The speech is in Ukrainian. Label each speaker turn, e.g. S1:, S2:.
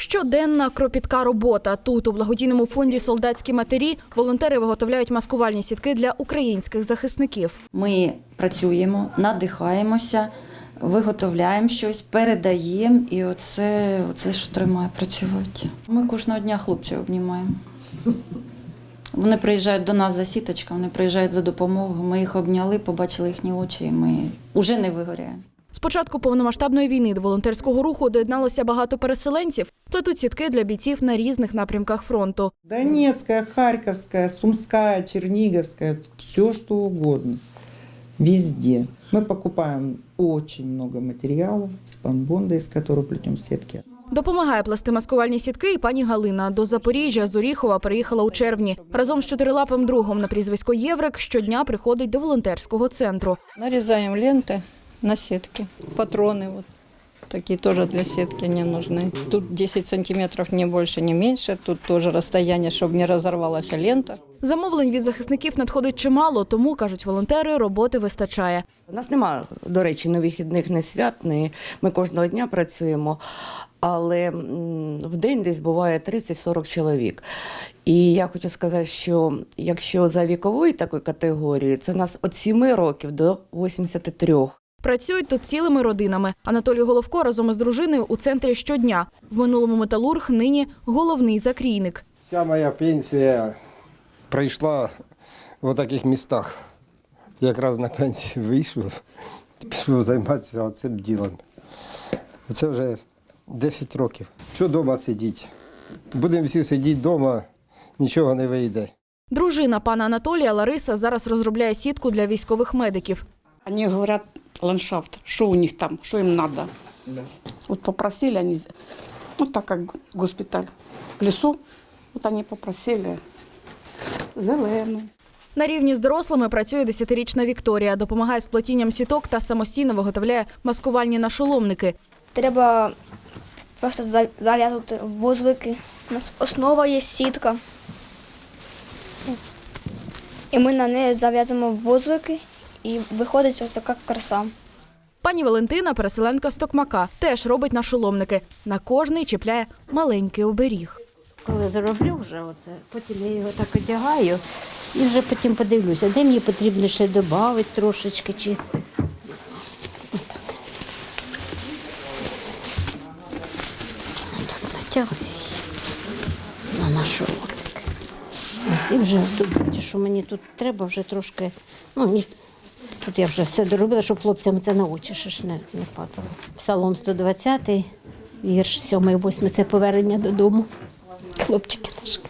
S1: Щоденна кропітка робота. Тут у благодійному фонді Солдатські матері волонтери виготовляють маскувальні сітки для українських захисників.
S2: Ми працюємо, надихаємося, виготовляємо щось, передаємо, і оце, оце що тримає працювати. Ми кожного дня хлопців обнімаємо. Вони приїжджають до нас за сіточкою, вони приїжджають за допомогою. Ми їх обняли, побачили їхні очі, і ми вже не вигоряємо.
S1: З початку повномасштабної війни до волонтерського руху доєдналося багато переселенців. Плетуть сітки для бійців на різних напрямках фронту.
S3: Донецкая, Харьковская, Сумская, Черниговская, все что угодно. Везде. Мы покупаем очень много материалов, спанбонда, из которого плетем сетки.
S1: Допомагає плести маскувальні сітки і пані Галина. До Запоріжжя з Оріхова переїхала у червні. Разом з чотирилапим другом на прізвисько Єврик щодня приходить до волонтерського центру.
S4: Нарезаем ленты на сетки. Патроны вот такие тоже для сетки не нужны. Тут 10 сантиметров не больше, не меньше. Тут тоже расстояние, чтобы не разорвалась лента.
S1: Замовлень від захисників надходить чимало, тому кажуть волонтери, роботи вистачає.
S5: У нас нема, до речі, ні вихідних, ні свят, ні, ми кожного дня працюємо, але в день десь буває 30-40 чоловік. І я хочу сказати, що якщо за вікової такої категорії, це нас від 7 років до 83.
S1: Працюють тут цілими родинами. Анатолій Головко разом із дружиною у центрі щодня. В минулому металург нині головний закрійник.
S6: Вся моя пенсія пройшла в таких містах. Якраз на пенсію вийшов, пішов займатися цим ділом. Це вже 10 років. Що вдома сидіти? Будемо всі сидіти вдома, нічого не вийде.
S1: Дружина пана Анатолія Лариса зараз розробляє сітку для військових медиків.
S7: Они говорят, ландшафт, что у них там, что им надо. Вот попросили они, вот так как госпиталь в лесу, вот они попросили зелену.
S1: На рівні з дорослими працює десятирічна Вікторія, допомагає з плетінням сіток та самостійно виготовляє маскувальні нашоломники.
S8: Треба просто зав'язувати вузлики. У нас основа є сітка. І ми на неї зав'язуємо вузлики і виходить ось така краса.
S1: Пані Валентина, переселенка з Токмака, теж робить нашоломники. На кожний чіпляє маленький оберіг.
S9: Коли зароблю вже оце, потім я його так одягаю і вже потім подивлюся, де мені потрібно ще додати трошечки. Чи... Отак. Отак натягую її на нашу лодик. І вже тут що мені тут треба вже трошки. Ну, тут я вже все доробила, щоб хлопцям це на очі ще ж не, не падало. Псалом 120, вірш 7 8 це повернення додому. Хлопчики наші.